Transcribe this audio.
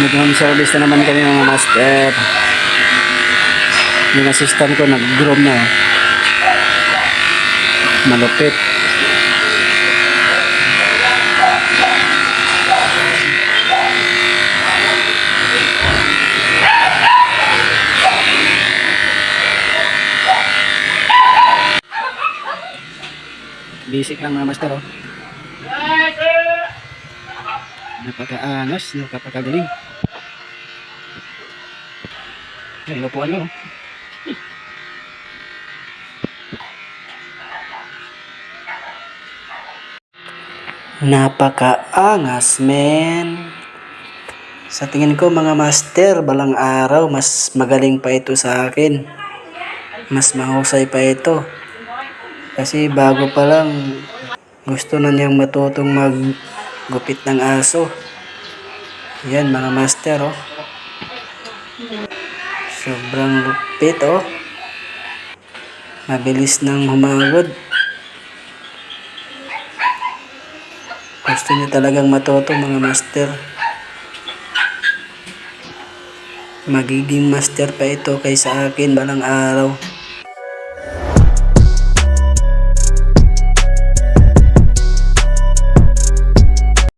Nag-home service na naman kami mga master. Yung assistant ko nag-groom na. oh. Malupit. Basic lang mga master oh. Napaka-angas, napakagaling. Ay, inupuan mo. oh. Napakaangas, men. Sa tingin ko mga master, balang araw, mas magaling pa ito sa akin. Mas mahusay pa ito. Kasi bago pa lang, gusto na niyang matutong maggupit ng aso. Yan mga master, oh. Sobrang lupit, oh. Mabilis nang humagod. Gusto niya talagang matuto mga master. Magiging master pa ito kaysa akin balang araw.